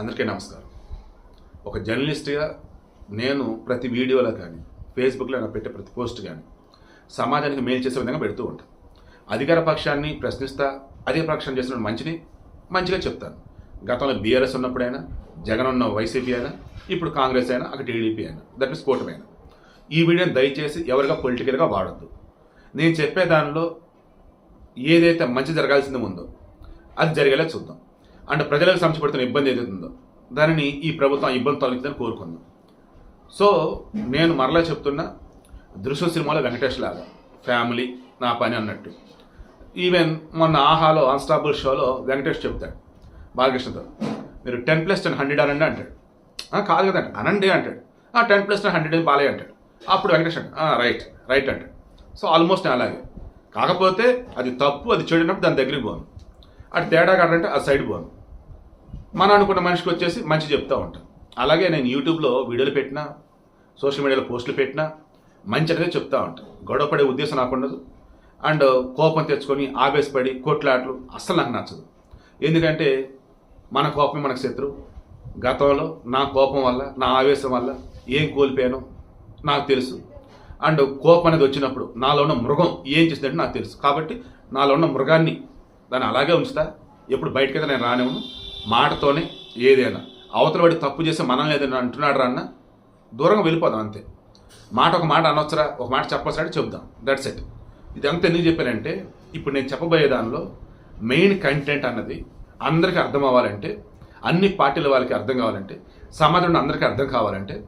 అందరికీ నమస్కారం. ఒక జర్నలిస్ట్గా నేను ప్రతి వీడియోలో కానీ ఫేస్బుక్లో నా పెట్టే ప్రతి పోస్ట్ కానీ సమాజానికి మేలు చేసే విధంగా పెడుతూ ఉంటాను. అధికార పక్షాన్ని ప్రశ్నిస్తా అధికార పక్షం చేసిన మంచిని మంచిగా చెప్తాను. గతంలో బీఆర్ఎస్ ఉన్నప్పుడైనా జగన్ ఉన్న వైసీపీ అయినా ఇప్పుడు కాంగ్రెస్ అయినా అక్కడ టీడీపీ అయినా దట్ మీన్స్ కూటమి అయినా. ఈ వీడియోని దయచేసి ఎవరిగా పొలిటికల్గా వాడద్దు. నేను చెప్పే దానిలో ఏదైతే మంచి జరగాల్సింది ఉందో అది జరిగేలా చూద్దాం. అండ్ ప్రజలకు సంచపడుతున్న ఇబ్బంది ఏదైతుందో దానిని ఈ ప్రభుత్వం ఇబ్బంది తొలగిందని కోరుకుందాం. సో నేను మరలా చెప్తున్నా దృశ్య సినిమాలో వెంకటేష్ లాగా ఫ్యామిలీ నా పని అన్నట్టు. ఈవెన్ మొన్న ఆహాలో అన్స్టాబుల్ షోలో వెంకటేష్ చెప్తాడు బాలకృష్ణతో మీరు టెన్ ప్లస్ టెన్ హండ్రెడ్ అనండి అంటాడు. కాదు కదండి అనండి అంటాడు. Ten plus ten hundred Balayya అంటాడు. అప్పుడు వెంకటేష్ అంటాడు రైట్ రైట్ అంటాడు. సో ఆల్మోస్ట్ నేను అలాగే. కాకపోతే అది తప్పు అది చెడినప్పుడు దాని దగ్గరికి పోను. అటు తేడా కాడంటే ఆ సైడ్ పోను. మనం అనుకున్న మనిషికి వచ్చేసి మంచి చెప్తూ ఉంటాం. అలాగే నేను యూట్యూబ్లో వీడియోలు పెట్టినా సోషల్ మీడియాలో పోస్టులు పెట్టినా మంచి అనేది చెప్తూ ఉంటాను గొడవపడే ఉద్దేశం నాకు ఉండదు. అండ్ కోపం తెచ్చుకొని ఆవేశపడి కొట్లాట్లు అస్సలు నాకు నచ్చదు. ఎందుకంటే మన కోపం మనకు శత్రువు. గతంలో నా కోపం వల్ల నా ఆవేశం వల్ల ఏం కోల్పోయానో నాకు తెలుసు. అండ్ కోపం అనేది వచ్చినప్పుడు నాలో ఉన్న మృగం ఏం చేసిందంటే నాకు తెలుసు. కాబట్టి నాలో ఉన్న మృగాన్ని దాన్ని అలాగే ఉంచుతా. ఎప్పుడు బయటకైతే నేను రానివ్వను. మాటతోనే ఏదైనా. అవతల వాడి తప్పు చేస్తే మనం లేదని అంటున్నాడు అన్న దూరంగా వెళ్ళిపోదాం అంతే. మాట ఒక మాట అనొచ్చరా? ఒక మాట చెప్పొచ్చా చెప్దాం దట్స్ ఇట్ ఇది అంత ఎందుకు చెప్పానంటే ఇప్పుడు నేను చెప్పబోయే దానిలో మెయిన్ కంటెంట్ అన్నది అందరికీ అర్థం అవ్వాలంటే అన్ని పార్టీల వాళ్ళకి అర్థం కావాలంటే సమాజంలో అందరికీ అర్థం కావాలంటే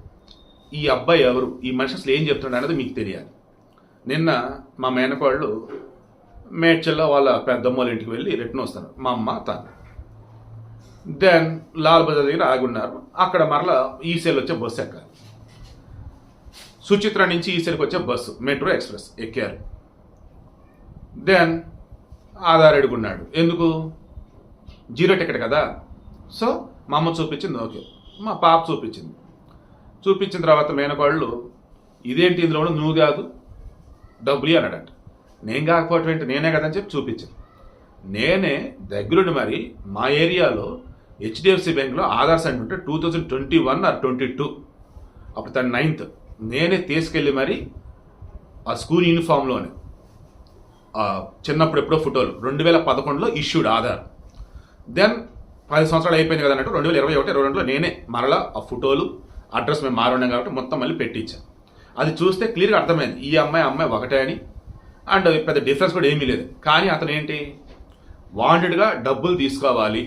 ఈ అబ్బాయి ఎవరు? ఈ మనిషి అసలు ఏం చెప్తున్నాడు అనేది మీకు తెలియాలి. నిన్న మా మేనకోళ్ళు మేడ్చల్లో వాళ్ళ పెద్దమ్మ వాళ్ళ ఇంటికి వెళ్ళి రిటర్న్ వస్తారు. మా అమ్మ తాను దెన్ లాల్ బజార్ దగ్గర ఆగి ఉన్నారు. అక్కడ మరలా ఈసెల్ వచ్చే బస్సు ఎక్కాలి. సుచిత్ర నుంచి ఈసెల్కి వచ్చే బస్సు మెట్రో ఎక్స్ప్రెస్ ఎక్కారు. దెన్ ఆధార్ అడుగున్నాడు. ఎందుకు? జీరో టికెట్ కదా. సో మా అమ్మ చూపించింది ఓకే. మా పాప చూపించింది. చూపించిన తర్వాత మేనకోళ్ళు ఇదేంటి ఇందులో నువ్వు కాదు డబ్బులు అన్నాడంట. నేను కాకపోవటం ఏంటి? నేనే కదని చెప్పి చూపించాను నేనే దగ్గరుండి మరి మా ఏరియాలో హెచ్డిఎఫ్సి బ్యాంక్లో ఆధార్ సెంటర్ ఉంటే two thousand twenty one or twenty two అప్పుడు తన నైన్త్ నేనే తీసుకెళ్ళి మరి ఆ స్కూల్ యూనిఫామ్లోనే చిన్నప్పుడు ఎప్పుడో ఫోటోలు రెండు వేల పదకొండులో ఇష్యూడ్ ఆధార్. దెన్ పది సంవత్సరాలు అయిపోయింది కదా అన్నట్టు రెండు వేల ఇరవై ఒకటి ఇరవై రెండులో నేనే మరలా ఆ ఫోటోలు అడ్రస్ మేము మారున్నాం కాబట్టి మొత్తం మళ్ళీ పెట్టించాను అది చూస్తే క్లియర్గా అర్థమైంది ఈ అమ్మాయి అమ్మాయి ఒకటే అని. అండ్ పెద్ద డిఫరెన్స్ కూడా ఏమీ లేదు. కానీ అతను ఏంటి? వాంటెడ్గా డబ్బులు తీసుకోవాలి.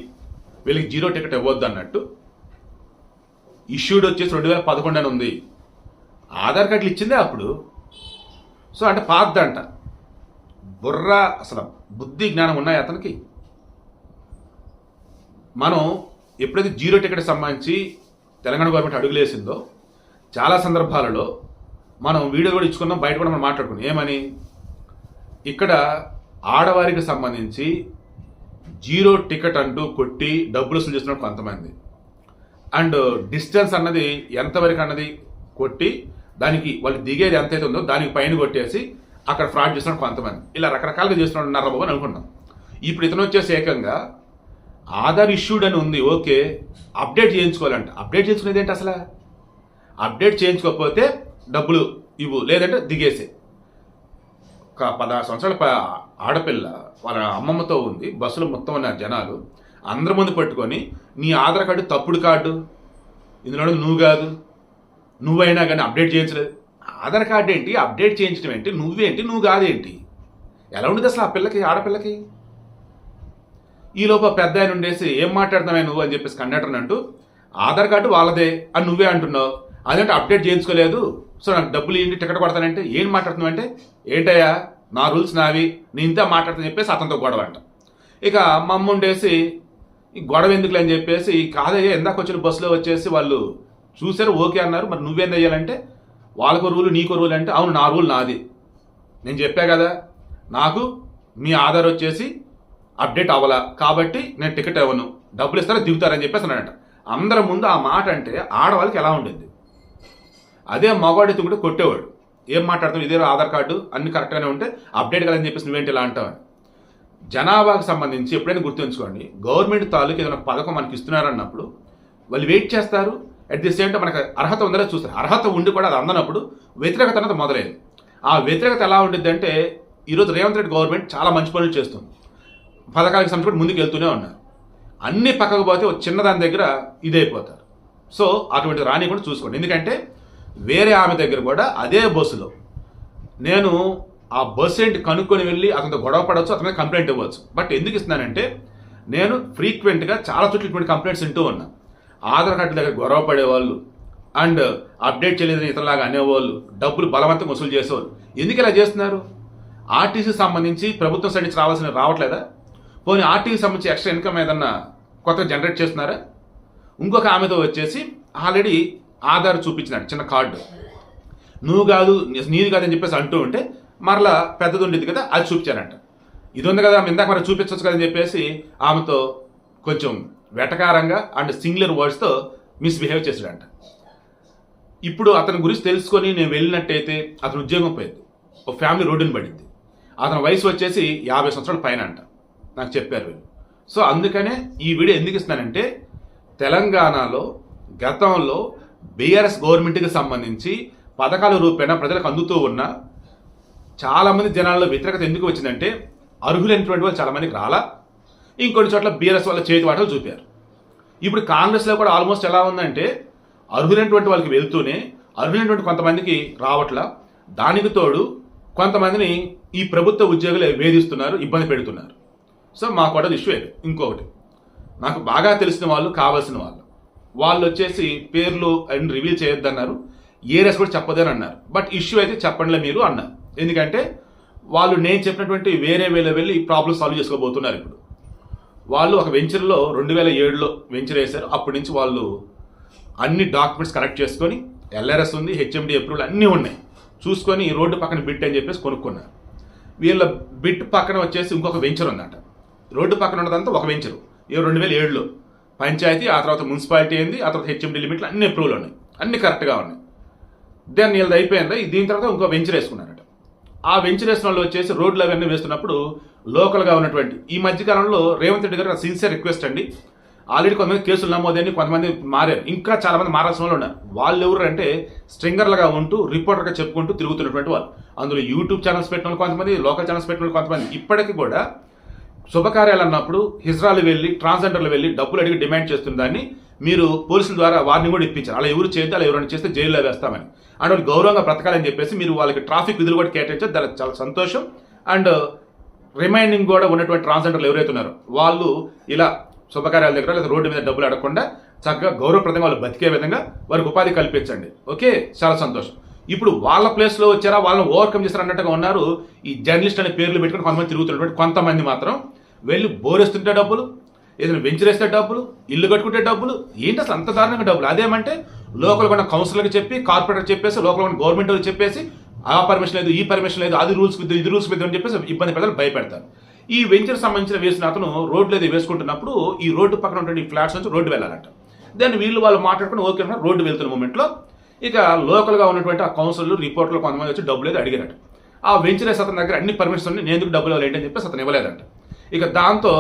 వీళ్ళకి జీరో టికెట్ ఇవ్వద్దు అన్నట్టు ఇష్యూడ్ వచ్చేసి రెండు వేల పదకొండు అని ఉంది. ఆధార్ కార్డులు ఇచ్చిందే అప్పుడు. సో అంటే పాతదంట. బుర్ర అసలు బుద్ధి జ్ఞానం ఉన్నాయి అతనికి. మనం ఎప్పుడైతే జీరో టికెట్ సంబంధించి తెలంగాణ గవర్నమెంట్ అడుగులేసిందో చాలా సందర్భాలలో మనం వీడియో కూడా ఇచ్చుకున్నాం బయట కూడా మనం మాట్లాడుకున్నాం. ఏమని? ఇక్కడ ఆడవారికి సంబంధించి జీరో టికెట్ అంటూ కొట్టి డబ్బులు వసూలు చేస్తున్నారు కొంతమంది. అండ్ డిస్టెన్స్ అన్నది ఎంతవరకు అన్నది కొట్టి దానికి వాళ్ళు దిగేది ఎంతైతే ఉందో దానికి పైన కొట్టేసి అక్కడ ఫ్రాడ్ చేస్తున్నారు కొంతమంది. ఇలా రకరకాలుగా చేస్తున్నారు బాబు అని అనుకున్నాం ఇప్పుడు ఇతను వచ్చేసి ఏకంగా ఆధార్ ఇష్యూడ్ అని ఉంది ఓకే అప్డేట్ చేయించుకోవాలంట. అప్డేట్ చేసుకునేది ఏంటి అసలు? అప్డేట్ చేయించుకోకపోతే డబ్బులు ఇవ్వు లేదంటే దిగేసే ఒక పదహారు సంవత్సరాల ప- ఆడపిల్ల వాళ్ళ అమ్మమ్మతో ఉంది. బస్సులో మొత్తం ఉన్న జనాలు అందరి ముందు పట్టుకొని నీ ఆధార్ కార్డు తప్పుడు కార్డు. ఇందులో నువ్వు కాదు. నువ్వైనా కానీ అప్డేట్ చేయించలేదు. ఆధార్ కార్డు ఏంటి? అప్డేట్ చేయించడం ఏంటి? నువ్వేంటి? నువ్వు కాదేంటి? ఎలా ఉండదు అసలు ఆ పిల్లకి ఆడపిల్లకి? ఈలోపు పెద్ద ఆయన ఉండేసి ఏం మాట్లాడుతున్నావే నువ్వు? అని చెప్పేసి కండక్టర్ అంటూ ఆధార్ కార్డు వాళ్ళదే అని నువ్వే అంటున్నావు. అదంటే అప్డేట్ చేయించుకోలేదు? సో నాకు డబ్బులు ఏంటి టికెట్ కొడతానంటే ఏం మాట్లాడుతున్నావు అంటే ఏంటయ్యా? నా రూల్స్ నావి నేను ఇంతే మాట్లాడుతాను చెప్పేసి అతనితో గొడవ అంట ఇక మా అమ్మ ఉండేసి ఈ గొడవ ఎందుకులే అని చెప్పేసి కాదయ్యా ఎందాక వచ్చిన బస్సులో వచ్చేసి వాళ్ళు చూసారు ఓకే అన్నారు మరి నువ్వేం చేయాలంటే వాళ్ళకు రూలు నీకు రూల్ అంటే అవును నా రూల్ నాది. నేను చెప్పా కదా నాకు మీ ఆధార్ వచ్చేసి అప్డేట్ అవ్వాలా కాబట్టి నేను టికెట్ ఇవ్వను డబ్బులు ఇస్తారా దిగుతారని చెప్పేసి అన్నాడంట. అందరి ముందు ఆ మాట అంటే ఆడవాళ్ళకి ఎలా ఉండేది? అదే మగవాడి కూడా కొట్టేవాడు. ఏం మాట్లాడతావు ఇదే ఆధార్ కార్డు అన్ని కరెక్ట్గానే ఉంటే అప్డేట్ కదని చెప్పేసి నువ్వేంటి ఇలా అంటావు జనాభాకు సంబంధించి ఎప్పుడైనా గుర్తుంచుకోండి గవర్నమెంట్ తాలూకు ఏదైనా పథకం మనకి ఇస్తున్నారన్నప్పుడు వాళ్ళు వెయిట్ చేస్తారు అట్ ది సేమ్ టైం మనకు అర్హత ఉందనే చూస్తారు. అర్హత ఉండి కూడా అది అందనప్పుడు వ్యతిరేకత అనేది మొదలైంది. ఆ వ్యతిరేకత ఎలా ఉండిద్ది అంటే ఈరోజు రేవంత్ రెడ్డి గవర్నమెంట్ చాలా మంచి పనులు చేస్తుంది. పథకాలకు సంబంధించి ముందుకు వెళ్తూనే ఉన్నారు. అన్ని పక్కకు పోతే ఒక చిన్నదాని దగ్గర ఇదైపోతారు. సో అటువంటి రానివ్వకుండా కూడా చూసుకోండి. ఎందుకంటే వేరే ఆమె దగ్గర కూడా అదే బస్సులో. నేను ఆ బస్సు ఏంటి కనుక్కొని వెళ్ళి అతనితో గొడవ పడవచ్చు అతని మీద కంప్లైంట్ ఇవ్వచ్చు. బట్ ఎందుకు ఇస్తున్నానంటే నేను ఫ్రీక్వెంట్గా చాలా చోట్ల ఇటువంటి కంప్లైంట్స్ వింటూ ఉన్నా. ఆధార్ కార్డు దగ్గర గొడవ పడేవాళ్ళు అండ్ అప్డేట్ చేయలేదని ఇతరులాగా అనేవాళ్ళు డబ్బులు బలవంతం వసూలు చేసేవాళ్ళు. ఎందుకు ఇలా చేస్తున్నారు? ఆర్టీసీ సంబంధించి ప్రభుత్వం సైడ్ నుంచి రావాల్సిన రావట్లేదా? పోనీ ఆర్టీసీ సంబంధించి ఎక్స్ట్రా ఇన్కమ్ ఏదన్నా కొత్తగా జనరేట్ చేస్తున్నారా? ఇంకొక ఆమెతో వచ్చేసి ఆల్రెడీ ఆధార్ చూపించినాడు చిన్న కార్డు. నువ్వు కాదు నీది కాదని చెప్పేసి అంటూ ఉంటే మరలా పెద్దది ఉండేది కదా అది చూపించానంట ఇది ఉంది కదా ఇందాక మరి చూపించవచ్చు కదని చెప్పేసి ఆమెతో కొంచెం వెటకారంగా అండ్ సింగులర్ వర్డ్స్తో మిస్బిహేవ్ చేశాడంట. ఇప్పుడు అతని గురించి తెలుసుకొని నేను వెళ్ళినట్టయితే అతను ఉద్యోగం పోయింది. ఒక ఫ్యామిలీ రోడ్డుని పడింది. అతని వయసు వచ్చేసి యాభై సంవత్సరాల పైన అంట నాకు చెప్పారు వీళ్ళు. సో అందుకనే ఈ వీడియో ఎందుకు ఇస్తున్నానంటే తెలంగాణలో గతంలో బీఆర్ఎస్ గవర్నమెంట్కి సంబంధించి పథకాల రూపేణ ప్రజలకు అందుతూ ఉన్న చాలామంది జనాల్లో వ్యతిరేకత ఎందుకు వచ్చిందంటే అర్హులైనటువంటి వాళ్ళు చాలామందికి రాలా. ఇంకొన్ని చోట్ల బీఆర్ఎస్ వాళ్ళ చేతి వాటలు చూపారు. ఇప్పుడు కాంగ్రెస్లో కూడా ఆల్మోస్ట్ ఎలా ఉందంటే అర్హులైనటువంటి వాళ్ళకి వెళ్తూనే అర్హులైనటువంటి కొంతమందికి రావట్లా. దానికి తోడు కొంతమందిని ఈ ప్రభుత్వ ఉద్యోగులు వేధిస్తున్నారు ఇబ్బంది పెడుతున్నారు. సో మాకు కూడా ఇష్యూ ఇంకొకటి నాకు బాగా తెలిసిన వాళ్ళు కావాల్సిన వాళ్ళు. వాళ్ళు వచ్చేసి పేర్లు అండ్ రివీల్ చేయొద్దన్నారు. ఏరియాస్ కూడా చెప్పదని అన్నారు. బట్ ఇష్యూ అయితే చెప్పండిలే మీరు అన్నారు. ఎందుకంటే వాళ్ళు నేను చెప్పినటువంటి వేరే వేరే వెళ్ళి ప్రాబ్లమ్ సాల్వ్ చేసుకోబోతున్నారు ఇప్పుడు. వాళ్ళు ఒక వెంచర్లో రెండు వేల ఏడులో వెంచర్ వేశారు. అప్పటి నుంచి వాళ్ళు అన్ని డాక్యుమెంట్స్ కలెక్ట్ చేసుకొని ఎల్ఆర్ఎస్ ఉంది హెచ్ఎండి అప్రూవల్ అన్నీ ఉన్నాయి. చూసుకొని ఈ రోడ్డు పక్కన బిట్ అని చెప్పేసి కొనుక్కున్నారు. వీళ్ళ బిట్ పక్కన వచ్చేసి ఇంకొక వెంచర్ ఉందంట. రోడ్డు పక్కన ఉన్నదంతా ఒక వెంచరు. ఈ రెండు వేల ఏడులో. పంచాయతీ ఆ తర్వాత మున్సిపాలిటీ అయింది ఆ తర్వాత హెచ్ఎండి లిమిట్లు అన్ని అప్రూవల్ ఉన్నాయి. అన్ని కరెక్ట్గా ఉన్నాయి. దెన్ వీళ్ళది అయిపోయింది? దీని తర్వాత ఇంకో వెంచర్ వేసుకున్నారట. ఆ వెంచర్ వేసిన వాళ్ళు వచ్చేసి రోడ్లు అవన్నీ వేస్తున్నప్పుడు లోకల్గా ఉన్నటువంటి ఈ మధ్యకాలంలో రేవంత్ రెడ్డి గారు సిన్సియర్ రిక్వెస్ట్ అండి. ఆల్రెడీ కొంతమంది కేసులు నమోదని కొంతమంది మారారు. ఇంకా చాలామంది మారాల్సిన వాళ్ళు ఉన్నారు. వాళ్ళు ఎవరు అంటే స్ట్రింగర్లుగా ఉంటూ రిపోర్టర్గా చెప్పుకుంటూ తిరుగుతున్నటువంటి వాళ్ళు. అందులో యూట్యూబ్ ఛానల్స్ పెట్టిన వాళ్ళు కొంతమంది లోకల్ ఛానల్స్ పెట్టిన వాళ్ళు కొంతమంది. ఇప్పటికీ కూడా శుభకార్యాలు అన్నప్పుడు హిజ్రాలు వెళ్ళి ట్రాన్స్జెండర్లు వెళ్ళి డబ్బులు అడిగి డిమాండ్ చేస్తున్న దాన్ని మీరు పోలీసుల ద్వారా వారిని కూడా ఇప్పించారు. అలా ఎవరు చేస్తే అలా ఎవరైనా చేస్తే జైల్లో వేస్తామని. అండ్ గౌరవంగా బ్రతకాలని చెప్పేసి మీరు వాళ్ళకి ట్రాఫిక్ విధులు కూడా కేటాయించారు. దానికి చాలా సంతోషం. అండ్ రిమైండింగ్ కూడా ఉన్నటువంటి ట్రాన్స్జెండర్లు ఎవరైతే ఉన్నారో వాళ్ళు ఇలా శుభకార్యాల దగ్గర లేదా రోడ్డు మీద డబ్బులు అడగకుండా చక్కగా గౌరవప్రదంగా వాళ్ళు బతికే విధంగా వారికి ఉపాధి కల్పించండి. ఓకే? చాలా సంతోషం. ఇప్పుడు వాళ్ళ ప్లేస్లో వచ్చారా? వాళ్ళని ఓవర్కమ్ చేశారు అన్నట్టుగా ఉన్నారు. ఈ జర్నలిస్ట్ అనే పేర్లు పెట్టుకుని కొంతమంది తిరుగుతున్నటువంటి కొంతమంది మాత్రం వెళ్ళి బోరేస్తుంటే డబ్బులు ఏదైనా వెంచరేస్తే డబ్బులు ఇల్లు కట్టుకుంటే డబ్బులు ఏంటి అసలు అంత దారుణంగా డబ్బులు? అదేమంటే లోకల్ కొన్న కౌన్సిలర్కి చెప్పి కార్పొరేటర్ చెప్పేసి లోకల్ కొన్న గవర్నమెంట్ వాళ్ళకి చెప్పేసి ఆ పర్మిషన్ లేదు ఈ పర్మిషన్ లేదు అది రూల్స్ ఇది రూల్స్ మీద అని చెప్పేసి ఇబ్బంది పెద్దలు భయపెడతారు. ఈ వెంచర్ సంబంధించిన వేసిన అతను రోడ్లు ఏదో వేసుకుంటున్నప్పుడు ఈ రోడ్డు పక్కన ఉన్నటువంటి ఫ్లాట్స్ నుంచి రోడ్డు వెళ్ళాలంట. దాన్ని వీళ్ళు వాళ్ళు మాట్లాడుకుని ఓకే రోడ్డు వెళ్తున్న మూమెంట్లో ఇక లోకల్గా ఉన్నటువంటి ఆ కౌన్సిల్ రిపోర్ట్లో కొంతమంది వచ్చి డబ్బులు అయితే అడిగారట. ఆ వెంచరేస్ అతని దగ్గర అన్ని పర్మిషన్స్ ఉన్నాయి నేను ఎందుకు డబ్బులు ఇవ్వాలి అని చెప్పేసి అతను ఇవ్వలేదంట. ఇక దాంతో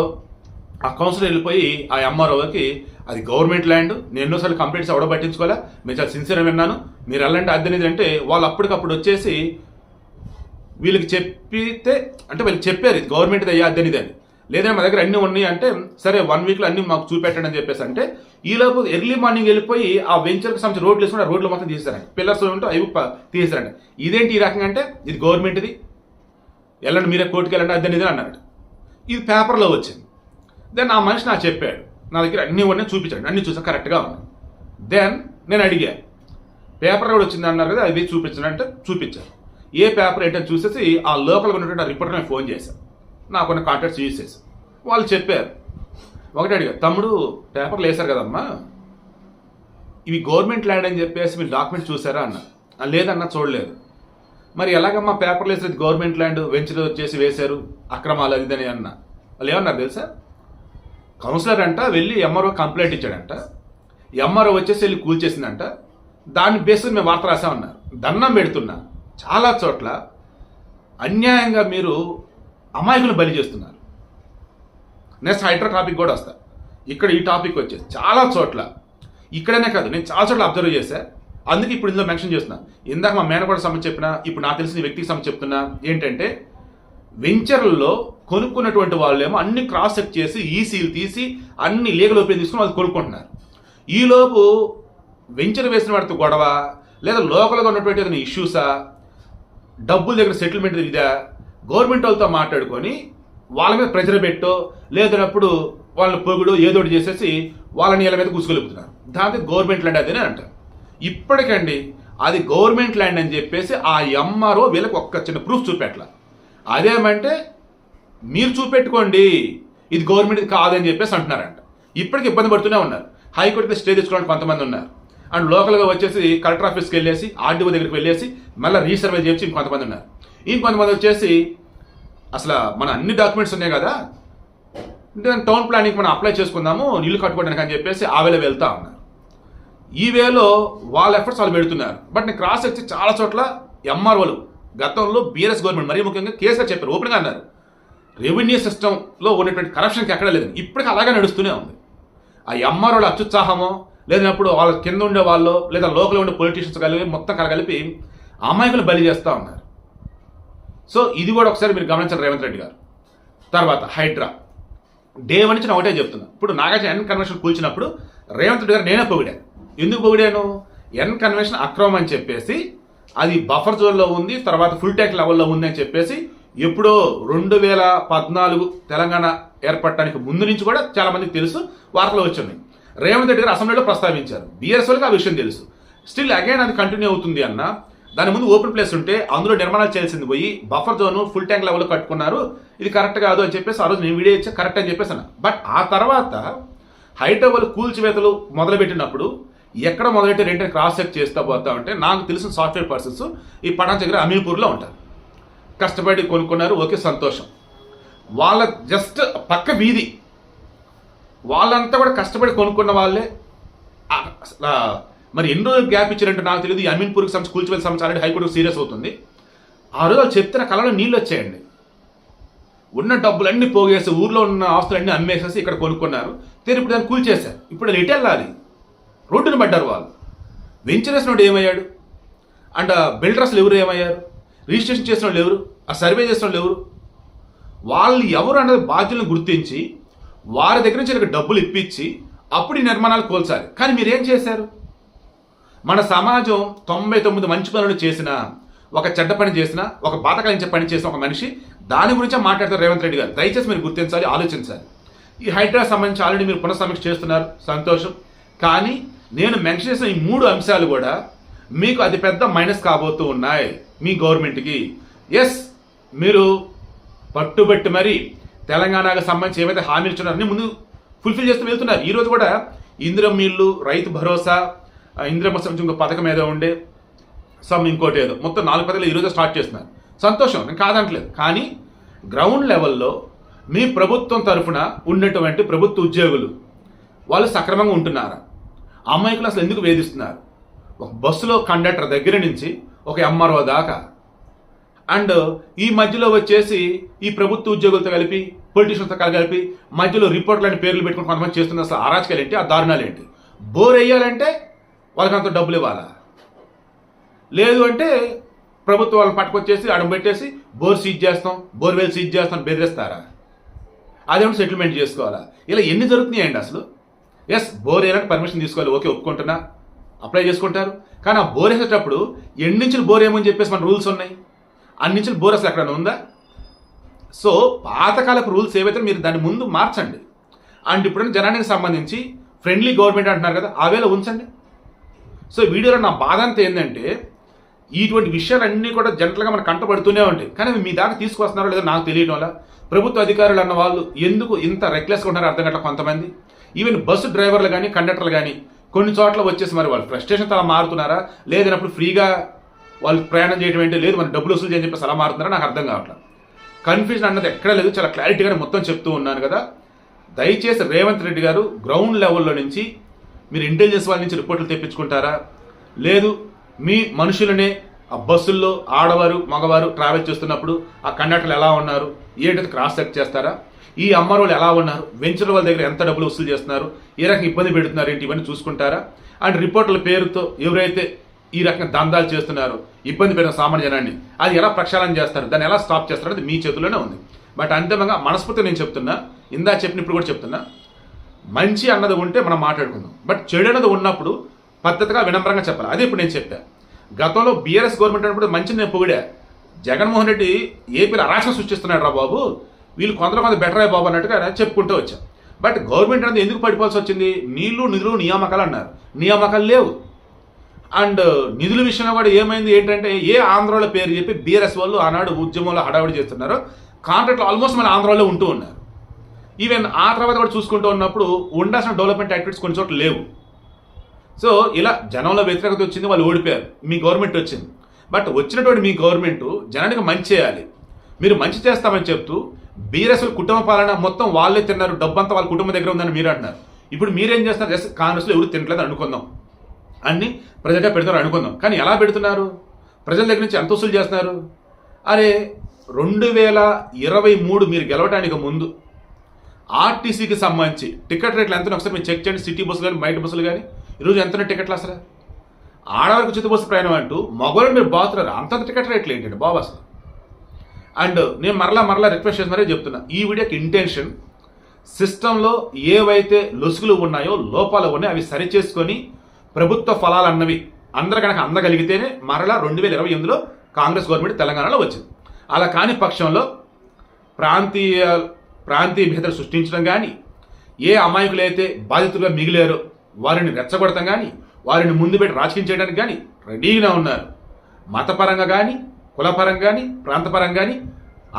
ఆ కౌన్సిలర్ వెళ్ళిపోయి ఆ ఎంఆర్ఓకి అది గవర్నమెంట్ ల్యాండ్ నేను ఎన్నోసార్లు కంప్లైంట్స్ ఎవడో పట్టించుకోలే మీరు చాలా సిన్సియర్గా విన్నాను. మీరు వెళ్ళండి అద్దెనిది అంటే వాళ్ళు అప్పటికప్పుడు వచ్చేసి వీళ్ళకి చెప్పితే అంటే వీళ్ళు చెప్పారు ఇది గవర్నమెంట్ అయ్యా అద్దెనిది అని. లేదా మా దగ్గర అన్నీ ఉన్నాయి అంటే సరే వన్ వీక్లో అన్నీ మాకు చూపెట్టండి అని చెప్పేసి అంటే ఈలోపు ఎర్లీ మార్నింగ్ వెళ్ళిపోయి ఆ వెంచర్కి సంబంధించి రోడ్లు వేసుకుంటే రోడ్లు మొత్తం తీసేసారండి పిల్లర్స్ ఉంటే అవి తీసేసారండి ఇదేంటి ఈ రకంగా అంటే ఇది గవర్నమెంట్ది. వెళ్ళండి మీరే కోర్టుకి వెళ్ళండి అద్దెనిది అన్నాడు ఇది పేపర్లో వచ్చింది. దెన్ ఆ మనిషి నాకు చెప్పాడు. నా దగ్గర అన్ని ఉన్నాయి చూపించాడు. అన్ని చూసా కరెక్ట్గా ఉన్నాయి దెన్ నేను అడిగా పేపర్ కూడా వచ్చింది? అన్నారు కదా అది చూపించండి అంటే చూపించారు. ఏ పేపర్ ఏంటో చూసేసి ఆ లోపల ఉన్నటువంటి ఆ రిపోర్టర్ నేను ఫోన్ చేశాను నాకున్న కాంటాక్ట్స్ యూజ్ వాళ్ళు చెప్పారు ఒకటి అడిగా తమ్ముడు పేపర్లు వేశారు కదమ్మా? ఇవి గవర్నమెంట్ ల్యాండ్ అని చెప్పేసి మీరు డాక్యుమెంట్ చూసారా అన్న. "ఆ, లేదన్నా చూడలేదు. మరి ఎలాగమ్మా పేపర్లు వేసేది గవర్నమెంట్ ల్యాండ్ వెంచర్ వచ్చేసి వేశారు అక్రమాలు అది ఇదని అన్న. వాళ్ళు ఏమన్నారు తెలుసా? కౌన్సిలర్ అంట వెళ్ళి ఎంఆర్ఓ కంప్లైంట్ ఇచ్చాడంట ఎంఆర్ఓ వచ్చేసి వెళ్ళి కూల్చేసిందంట దాన్ని బేస్ మేము వార్త రాసామన్నారు. దండం పెడుతున్నా. చాలా చోట్ల అన్యాయంగా మీరు అమాయకులు బలి చేస్తున్నారు. నెక్స్ట్ హైడ్రో టాపిక్ కూడా వస్తా. ఇక్కడ ఈ టాపిక్ వచ్చేసి చాలా చోట్ల. ఇక్కడనే కాదు నేను చాలా చోట్ల అబ్జర్వ్ చేశా. అందుకే ఇప్పుడు ఇందులో మెన్షన్ చేస్తున్నా. ఇందాక మా మేనకోడ సంబంధించి చెప్పిన ఇప్పుడు నాకు తెలిసిన వ్యక్తికి సంబంధించి చెప్తున్నా. ఏంటంటే వెంచర్లలో కొనుక్కున్నటువంటి వాళ్ళేమో అన్ని క్రాస్ చెక్ చేసి ఈసీలు తీసి అన్ని లీగల్ ఓపెన్ తీసుకుని వాళ్ళు కొనుక్కుంటున్నారు. ఈలోపు వెంచర్ వేసిన వాడితో గొడవ లేదా లోకల్గా ఉన్నటువంటి ఏదైనా ఇష్యూసా డబ్బుల దగ్గర సెటిల్మెంట్ ఇదా గవర్నమెంట్ వాళ్ళతో మాట్లాడుకొని వాళ్ళ మీద ప్రెజర్ పెట్టో లేదన్నప్పుడు వాళ్ళని పొగుడు ఏదో ఒకటి చేసేసి వాళ్ళని నీళ్ళ మీద కూసుకెలుపుతున్నారు దాంతో గవర్నమెంట్ ల్యాండ్ అదేనే అంటారు. ఇప్పటికండి అది గవర్నమెంట్ ల్యాండ్ అని చెప్పేసి ఆ ఎంఆర్ఓ వీళ్ళకి ఒక్క చిన్న ప్రూఫ్ చూపెట్ల అదేమంటే మీరు చూపెట్టుకోండి ఇది గవర్నమెంట్ కాదని చెప్పేసి అంటున్నారంట. ఇప్పటికి ఇబ్బంది పడుతూనే ఉన్నారు. హైకోర్టుకి స్టే తెచ్చుకోవడానికి కొంతమంది ఉన్నారు. అండ్ లోకల్గా వచ్చేసి కలెక్టర్ ఆఫీస్కి వెళ్ళేసి ఆర్డీఓ దగ్గరికి వెళ్ళేసి మళ్ళీ రీసర్వే చేసి ఇంకొంతమంది ఉన్నారు. ఇంకొంతమంది వచ్చేసి అసలు మన అన్ని డాక్యుమెంట్స్ ఉన్నాయి కదా టౌన్ ప్లానింగ్ మనం అప్లై చేసుకుందాము ఇల్లు కట్టుకోవడానికి అని చెప్పేసి ఆ వేళ వెళ్తా ఉన్నారు ఈ వేలో వాళ్ళ ఎఫర్ట్స్ వాళ్ళు పెడుతున్నారు. బట్ నేను క్రాస్ వచ్చి చాలా చోట్ల ఎంఆర్ఓలు గతంలో బీఆర్ఎస్ గవర్నమెంట్ మరీ ముఖ్యంగా కేసీఆర్ చెప్పారు ఓపెన్గా అన్నారు. రెవెన్యూ సిస్టంలో ఉన్నటువంటి కరప్షన్కి ఎక్కడ లేదు. ఇప్పటికీ అలాగే నడుస్తూనే ఉంది. ఆ ఎంఆర్ఓల అత్యుత్సాహమో లేదన్నప్పుడు వాళ్ళ కింద ఉండే వాళ్ళు లేదా లోకల్ ఉండే పొలిటీషియన్స్ కలిపి మొత్తం కలగలిపి అమాయకులు బలి చేస్తూ ఉన్నారు. సో ఇది కూడా ఒకసారి మీరు గమనించారు రేవంత్ రెడ్డి గారు. తర్వాత హైడ్రా. డే వన్ నుంచి ఒకటే చెప్తున్నా. ఇప్పుడు నాగార్జున ఎన్ కన్వెన్షన్ కూల్చినప్పుడు రేవంత్ రెడ్డి గారు నేనే పొగిడాను ఎందుకు పొగిడాను? ఎన్ కన్వెన్షన్ అక్రమం అని చెప్పేసి అది బఫర్ జోన్లో ఉంది తర్వాత ఫుల్ ట్యాంక్ లెవెల్లో ఉంది అని చెప్పేసి ఎప్పుడో రెండు వేల పద్నాలుగు తెలంగాణ ఏర్పడటానికి ముందు నుంచి కూడా చాలా మందికి తెలుసు వార్తలు వచ్చింది రేవంత్ రెడ్డి గారు అసెంబ్లీలో ప్రస్తావించారు. బీఆర్ఎస్ వాళ్ళకి ఆ విషయం తెలుసు. స్టిల్ అగైన్ అది కంటిన్యూ అవుతుంది అన్న దాని ముందు ఓపెన్ ప్లేస్ ఉంటే అందులో నిర్మాణాలు చేయాల్సింది పోయి buffer zone full tank level కట్టుకున్నారు. ఇది కరెక్ట్ కాదు అని చెప్పేసి ఆ రోజు నేను వీడియో ఇచ్చా కరెక్ట్ అని చెప్పేసి అన్న. బట్ ఆ తర్వాత హైదరాబాద్ కూల్చివేతలు మొదలుపెట్టినప్పుడు ఎక్కడ మొదలెట్టి రెంటిని క్రాస్ చెక్ చేస్తా పోతా ఉంటే నాకు తెలిసిన సాఫ్ట్వేర్ పర్సన్స్ ఈ పటాన్ దగ్గర అమీర్పూర్లో ఉంటారు. కష్టపడి కొనుక్కున్నారు ఓకే సంతోషం. వాళ్ళ జస్ట్ పక్క వీధి. వాళ్ళంతా కూడా కష్టపడి కొనుక్కున్న వాళ్ళే. అసలు, మరి ఎన్ని రోజులు గ్యాప్ ఇచ్చారంటే నాకు తెలియదు ఈ అమీన్పూర్కి సంబంధించి కూల్చివేత సమస్య ఆల్రెడీ హైకోర్టు సీరియస్ అవుతుంది. ఆ రోజు వాళ్ళు చెప్తున్న కళలో నీళ్ళు వచ్చాయండి. ఉన్న డబ్బులన్నీ పోగేసి ఊర్లో ఉన్న ఆస్తులన్నీ అమ్మేసేసి ఇక్కడ కొనుక్కున్నారు. తీరు ఇప్పుడు దాన్ని కూల్చేశారు. ఇప్పుడు రిటైల్ వెళ్ళాలి. రోడ్డును పడ్డారు వాళ్ళు. వెంచరేసిన వాడు ఏమయ్యాడు? అండ్ బిల్డర్స్లు ఎవరు ఏమయ్యారు? రిజిస్ట్రేషన్ చేసిన వాళ్ళు ఎవరు? ఆ సర్వే చేసిన వాళ్ళు ఎవరు? వాళ్ళు ఎవరు అన్నది బాధ్యులను గుర్తించి వారి దగ్గర నుంచి డబ్బులు ఇప్పించి అప్పుడు ఈ నిర్మాణాలు కోల్చాలి. కానీ మీరేం చేశారు? మన సమాజం తొంభై తొమ్మిది మంచి పనులు చేసిన ఒక చెడ్డ పని చేసిన ఒక బాధకలించే పని చేసిన ఒక మనిషి దాని గురించే మాట్లాడతారు రేవంత్ రెడ్డి గారు. దయచేసి మీరు గుర్తించాలి ఆలోచించాలి. ఈ హైడ్రా సంబంధించి ఆల్రెడీ మీరు పునఃసమీక్ష చేస్తున్నారు సంతోషం. కానీ నేను మెన్షన్ చేసిన ఈ మూడు అంశాలు కూడా మీకు అతి పెద్ద మైనస్ కాబోతూ ఉన్నాయి మీ గవర్నమెంట్కి. ఎస్ మీరు పట్టుబట్టి మరి తెలంగాణకు సంబంధించి ఏవైతే హామీలు ఇచ్చున్నారో ముందు ఫుల్ఫిల్ చేస్తూ వెళ్తున్నారు. ఈ రోజు కూడా ఇందిరం మిల్లు రైతు భరోసా ఇందిరమ్మ సంబంధించి ఇంకో పథకం ఏదో ఉండే సమ్ ఇంకోటి ఏదో. మొత్తం నాలుగు పథకాలు ఈరోజు స్టార్ట్ చేస్తున్నారు. సంతోషం నేను కాదంటలేదు. కానీ గ్రౌండ్ లెవెల్లో మీ ప్రభుత్వం తరఫున ఉన్నటువంటి ప్రభుత్వ ఉద్యోగులు వాళ్ళు సక్రమంగా ఉంటున్నారా? అమ్మాయికులు అసలు ఎందుకు వేధిస్తున్నారు? ఒక బస్సులో కండక్టర్ దగ్గర నుంచి ఒక ఎంఆర్ఓ దాకా. అండ్ ఈ మధ్యలో వచ్చేసి ఈ ప్రభుత్వ ఉద్యోగులతో కలిపి పొలిటీషియన్స్తో కలిపి మధ్యలో రిపోర్ట్లని పేర్లు పెట్టుకుని కొంతమంది చేస్తున్న అసలు అరాచకాలు ఏంటి ఆ దారుణాలు ఏంటి బోర్ వేయాలంటే వాళ్ళకి అంత డబ్బులు ఇవ్వాలా? లేదు అంటే ప్రభుత్వం వాళ్ళని పట్టుకొచ్చేసి అడం పెట్టేసి బోర్ సీజ్ చేస్తాం బోర్వెల్ సీజ్ చేస్తాం బెదిరిస్తారా? అదేమో సెటిల్మెంట్ చేసుకోవాలా? ఇలా ఎన్ని జరుగుతున్నాయండి అసలు? ఎస్ బోర్ వేయడానికి పర్మిషన్ తీసుకోవాలి ఓకే ఒప్పుకుంటున్నా. అప్లై చేసుకుంటారు. కానీ ఆ బోర్ వేసేటప్పుడు ఎన్నించులు బోర్ ఏమని చెప్పేసి మన రూల్స్ ఉన్నాయి? అన్నించులు బోర్ అసలు ఎక్కడైనా ఉందా? సో పాతకాలపు రూల్స్ ఏవైతే మీరు దాని ముందు మార్చండి. అండ్ ఇప్పుడున్న జనానికి సంబంధించి ఫ్రెండ్లీ గవర్నమెంట్ అంటున్నారు కదా ఆ వేళ ఉంచండి. సో వీడియోలో నా బాధ అంతా ఏంటంటే ఇటువంటి విషయాలన్నీ కూడా జనరల్గా మనకు కంటపడుతూనే ఉంటాయి. కానీ మీ దాకా తీసుకొస్తున్నారో లేదో నాకు తెలియడం వల్ల ప్రభుత్వ అధికారులు అన్న వాళ్ళు ఎందుకు ఇంత రెక్లెస్గా ఉన్నారో అర్థం గట్ల కొంతమంది. ఈవెన్ బస్సు డ్రైవర్లు కానీ కండక్టర్లు కానీ కొన్ని చోట్ల వచ్చేసి మరి వాళ్ళు ఫ్రస్ట్రేషన్ అలా మారుతున్నారా? లేదన్నప్పుడు ఫ్రీగా వాళ్ళు ప్రయాణం చేయడం ఏంటి? లేదు మన డబ్బులు వసూలు చేయని చెప్పేసి అలా మారుతున్నారా? నాకు అర్థం కావట్లేదు. కన్ఫ్యూజన్ అన్నది ఎక్కడ లేదు. చాలా క్లారిటీగానే మొత్తం చెప్తూ ఉన్నాను కదా. దయచేసి రేవంత్ రెడ్డి గారు గ్రౌండ్ లెవెల్లో నుంచి మీరు ఇంటెలిజెన్స్ వాళ్ళ నుంచి రిపోర్ట్లు తెప్పించుకుంటారా? లేదు మీ మనుషులనే ఆ బస్సుల్లో ఆడవారు మగవారు ట్రావెల్ చేస్తున్నప్పుడు ఆ కండక్టర్లు ఎలా ఉన్నారు? ఏంటది క్రాస్ చెక్ చేస్తారా? ఈ అమ్మరోళ్ళు ఎలా ఉన్నారు? వెంచర్ వాళ్ళ దగ్గర ఎంత డబ్బులు వసూలు చేస్తున్నారు? ఏ రకంగా ఇబ్బంది పెడుతున్నారు? ఏంటి? ఇవన్నీ చూసుకుంటారా? అండ్ రిపోర్టుల పేరుతో ఎవరైతే ఈ రకంగా దందాలు చేస్తున్నారో ఇబ్బంది పెడిన సామాన్య జనాన్ని అది ఎలా ప్రక్షాళన చేస్తారు? దాన్ని ఎలా స్టాప్ చేస్తారు? అది మీ చేతుల్లోనే ఉంది. బట్ అంతిమంగా మనస్ఫూర్తి నేను చెప్తున్నా ఇందా చెప్పిన ఇప్పుడు కూడా చెప్తున్నా మంచి అన్నది ఉంటే మనం మాట్లాడుకుందాం. బట్ చెడు అన్నది ఉన్నప్పుడు పద్ధతిగా వినమ్రంగా చెప్పాలి. అదే ఇప్పుడు నేను చెప్పా. గతంలో బీఆర్ఎస్ గవర్నమెంట్ అన్నప్పుడు మంచిని నేను పొగిడా. జగన్మోహన్ రెడ్డి ఏపీలో అరాచకం సృష్టిస్తున్నాడు రా బాబు. వీళ్ళు కొందరు కొంత బెటర్ అయ్యి బాబు అన్నట్టుగా చెప్పుకుంటూ వచ్చాం. బట్ గవర్నమెంట్ అనేది ఎందుకు పడిపోవాల్సి వచ్చింది? నీళ్ళు నిధులు నియామకాలు అన్నారు. నియామకాలు లేవు. అండ్ నిధుల విషయంలో కూడా ఏమైంది? ఏంటంటే ఏ ఆంధ్రాలో పేరు చెప్పి బీఆర్ఎస్ వాళ్ళు ఆనాడు ఉద్యమంలో హడావిడి చేస్తున్నారు కాంట్రాక్ట్లు ఆల్మోస్ట్ మన ఆంధ్రాలో ఉంటూ ఉన్నారు. ఈవెన్ ఆ తర్వాత కూడా చూసుకుంటూ ఉన్నప్పుడు ఉండాల్సిన డెవలప్మెంట్ యాక్టివిటీస్ కొన్ని చోట్ల లేవు. సో ఇలా జనంలో వ్యతిరేకత వచ్చింది వాళ్ళు ఓడిపోయారు. మీ గవర్నమెంట్ వచ్చింది. బట్ వచ్చినటువంటి మీ గవర్నమెంట్ జనానికి మంచి చేయాలి. మీరు మంచి చేస్తామని చెప్తూ బీఆర్ఎస్ కుటుంబ పాలన మొత్తం వాళ్ళే తిన్నారు డబ్బంతా వాళ్ళ కుటుంబం దగ్గర ఉందని మీరు అంటున్నారు. ఇప్పుడు మీరేం చేస్తారు జస్ట్ కాంగ్రెస్లో ఎవరు తినట్లేదు అనుకుందాం. అన్ని ప్రజగా పెడతారు అనుకుందాం. కానీ ఎలా పెడుతున్నారు? ప్రజల దగ్గర నుంచి ఎంత వసూలు చేస్తున్నారు? అరే రెండు వేల ఇరవై మూడు మీరు గెలవడానికి ముందు ఆర్టీసీకి సంబంధించి టికెట్ రేట్లు ఎంత ఒకసారి మీరు చెక్ చేయండి. సిటీ బస్సులు కానీ బయట బస్సులు కానీ ఈరోజు ఎంత టికెట్లు అసలు? ఆడవారికి ఉచిత బస్సు ప్రయాణం అంటూ మగవాళ్ళు మీరు బాగుతున్నారు. అంతంత టికెట్ రేట్లు ఏంటండి బాబు అసలు? అండ్ నేను మరలా మరలా రిక్వెస్ట్ చేసి మరీ చెప్తున్నా. ఈ వీడియోకి ఇంటెన్షన్ సిస్టంలో ఏవైతే లొసుగులు ఉన్నాయో లోపాలు ఉన్నాయో అవి సరిచేసుకొని ప్రభుత్వ ఫలాలు అన్నవి అందరు కనుక అందగలిగితేనే మరలా రెండు వేల ఇరవై ఎనిమిదిలో కాంగ్రెస్ గవర్నమెంట్ తెలంగాణలో వచ్చింది. అలా కాని పక్షంలో ప్రాంతీయ ప్రాంతీయ భేదలు సృష్టించడం కానీ ఏ అమాయకులైతే బాధితులుగా మిగిలారో వారిని రెచ్చగొడతాం కానీ వారిని ముందు పెట్టి రాజకీయం చేయడానికి కానీ రెడీగా ఉన్నారు. మతపరంగా కానీ కులపరంగా కానీ ప్రాంతపరంగా కానీ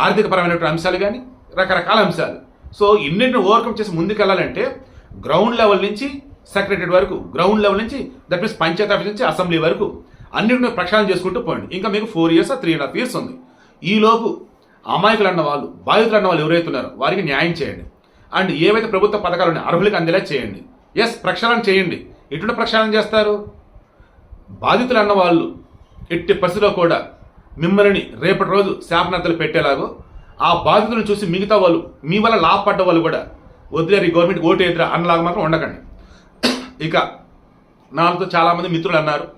ఆర్థికపరమైనటువంటి అంశాలు కానీ రకరకాల అంశాలు. సో ఇన్నింటిని ఓవర్కమ్ చేసి ముందుకెళ్ళాలంటే గ్రౌండ్ లెవెల్ నుంచి సెక్రటరీ వరకు గ్రౌండ్ లెవెల్ నుంచి దట్ మీన్స్ పంచాయత్ ఆఫీస్ నుంచి అసెంబ్లీ వరకు అన్నింటిని ప్రక్షాళన చేసుకుంటూ పోండి. ఇంకా మీకు four years three and half years ఉంది. ఈలోపు అమాయకులు అన్న వాళ్ళు బాధితులు అన్న వాళ్ళు ఎవరైతే ఉన్నారో వారికి న్యాయం చేయండి. అండ్ ఏవైతే ప్రభుత్వ పథకాలు ఉన్నాయో అర్హులకు అందేలా చేయండి. ఎస్ ప్రక్షాళన చేయండి. ఎటువంటి ప్రక్షాళన చేస్తారు? బాధితులు అన్న వాళ్ళు ఎట్టి పరిస్థితిలో కూడా మిమ్మల్ని రేపటి రోజు శాపనార్థాలు పెట్టేలాగో ఆ బాధితులను చూసి మిగతా వాళ్ళు మీ వల్ల లాభపడ్డ వాళ్ళు కూడా వదిలేరు. ఈ గవర్నమెంట్ ఓటు ఎదురా అన్నలాగా మాత్రం ఉండకండి. ఇక నాతో చాలామంది మిత్రులు అన్నారు.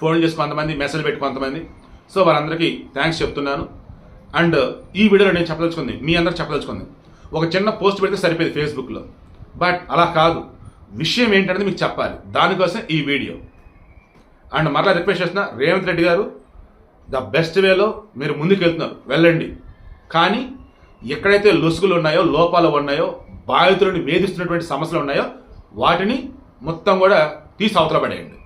ఫోన్ చేసి కొంతమంది మెసేజ్ పెట్టి కొంతమంది. సో వారందరికీ థ్యాంక్స్ చెప్తున్నాను. అండ్ ఈ వీడియోలో నేను చెప్పదలుచుకుంది మీ అందరు చెప్పదలుచుకుంది. ఒక చిన్న పోస్ట్ పెడితే సరిపోయింది ఫేస్బుక్లో బట్ అలా కాదు. విషయం ఏంటనేది మీకు చెప్పాలి. దానికోసం ఈ వీడియో. అండ్ మరలా రిక్వెస్ట్ చేస్తున్నా రేవంత్ రెడ్డి గారు ద బెస్ట్ వేలో మీరు ముందుకు వెళ్తున్నారు వెళ్ళండి. కానీ ఎక్కడైతే లొసుగులు ఉన్నాయో లోపాలు ఉన్నాయో బాధితులను వేధిస్తున్నటువంటి సమస్యలు ఉన్నాయో వాటిని మొత్తం కూడా తీసి అవతల పడేయండి.